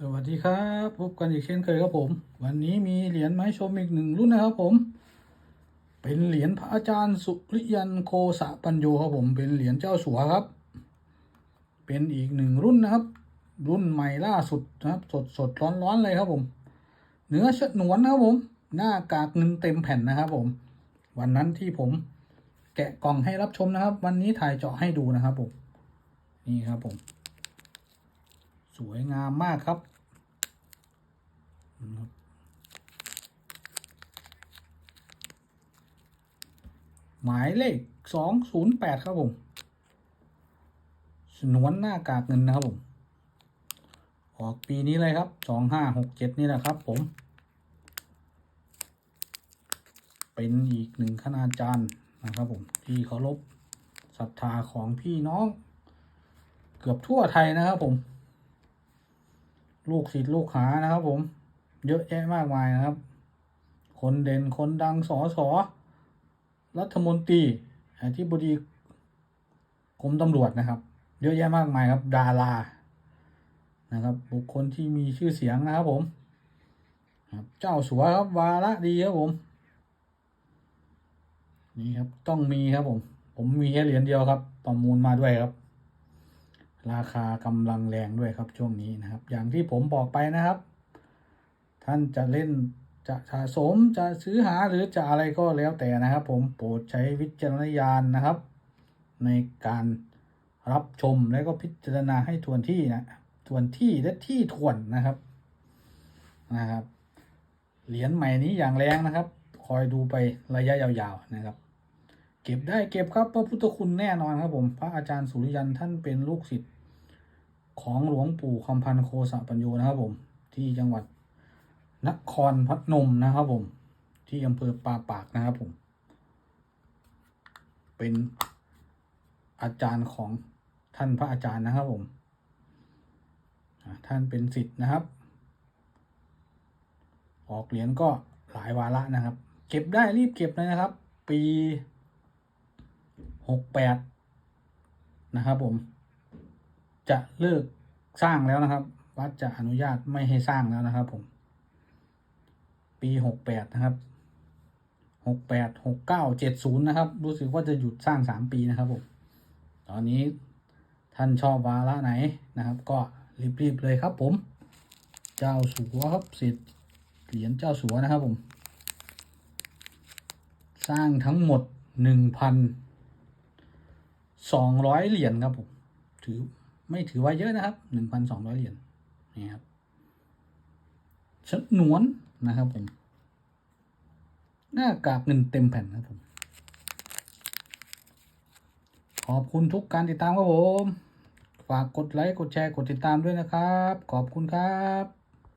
สวัสดีครับพบกันอีกเช่นเคยครับผม วันนี้มีเหรียญไม้ชมอีกหนึ่งรุ่นนะครับผม เป็นเหรียญพระอาจารย์สุริยันโคสะปัญโยครับผม เป็นเหรียญเจ้าสัวครับ เป็นอีกหนึ่งรุ่นนะครับ รุ่นใหม่ล่าสุดนะครับ สดสดร้อนร้อนเลยครับผม เนื้อฉนวนนะครับผม หน้ากากเงินเต็มแผ่นนะครับผม วันนั้นที่ผมแกะกล่องให้รับชมนะครับ วันนี้ถ่ายเจาะให้ดูนะครับผม นี่ครับผม สวยงามมากครับ หมายเลขสองศูนย์แปดครับผมสนวนหน้ากากเงินนะครับผม ออกปีนี้เลยครับสองห้าหกเจ็ดนี่แหละครับผม เป็นอีกหนึ่งคณาจารย์นะครับผม ที่เคารพศรัทธาของพี่น้อง เกือบทั่วไทยนะครับผม ลูกศิษย์ลูกหานะครับ ผม เยอะแยะมากมายนะครับ คนเด่นคนดังสอสอรัฐมนตรีอธิบดีกรมตำรวจนะครับ เยอะแยะมากมายครับ ดารานะครับ บุคคลที่มีชื่อเสียงนะครับ ผมเจ้าสัวครับวาระดีครับผมนี่ครับต้องมีครับผม ผมมีแค่เหรียญเดียวครับ ประมูลมาด้วยครับ ราคากำลังแรงด้วยครับช่วงนี้นะครับ อย่างที่ผมบอกไปนะครับ ท่านจะเล่นจะสะสมจะซื้อหาหรือจะอะไรก็แล้วแต่นะครับ ผมโปรดใช้วิจารณญาณนะครับ ในการรับชมและก็พิจารณาให้ทวนที่นะทวนที่และที่ทวนนะครับนะครับเหรียญใหม่นี้อย่างแรงนะครับ คอยดูไประยะยาวๆนะครับ เก็บได้เก็บครับพระพุทธคุณแน่นอนครับผม พระอาจารย์สุริยันท่านเป็นลูกศิษย์ของหลวงปู่คำพันโคสะปัญโยนะครับผม ที่จังหวัดนครพนมนะครับผม ที่อำเภอปาปากนะครับผม เป็นอาจารย์ของท่านพระอาจารย์นะครับผม ท่านเป็นศิษย์นะครับ ออกเหรียญก็หลายวาระนะครับ เก็บได้รีบเก็บเลยนะครับ ปี หกแปดนะครับผม จะเลิกสร้างแล้วนะครับ วัดจะอนุญาตไม่ให้สร้างแล้วนะครับผม ปีหกแปดนะครับหกแปดหกเก้าเจ็ดศูนย์นะครับ รู้สึกว่าจะหยุดสร้างสามปีนะครับผม ตอนนี้ท่านชอบวาระไหนนะครับ ก็รีบๆเลยครับผม เจ้าสัวครับสิทธิ์เหรียญเจ้าสัวนะครับผม สร้างทั้งหมดหนึ่งพัน สองร้อยเหรียญครับผมถือไม่ถือว่าเยอะนะครับหนึ่งพันสองร้อยเหรียญนี่ครับฉนวนนะครับผมหน้ากากเงินเต็มแผ่นนะครับผม ขอบคุณทุกการติดตามครับผม ฝากกดไลค์ กดแชร์ กดติดตามด้วยนะครับ ขอบคุณครับ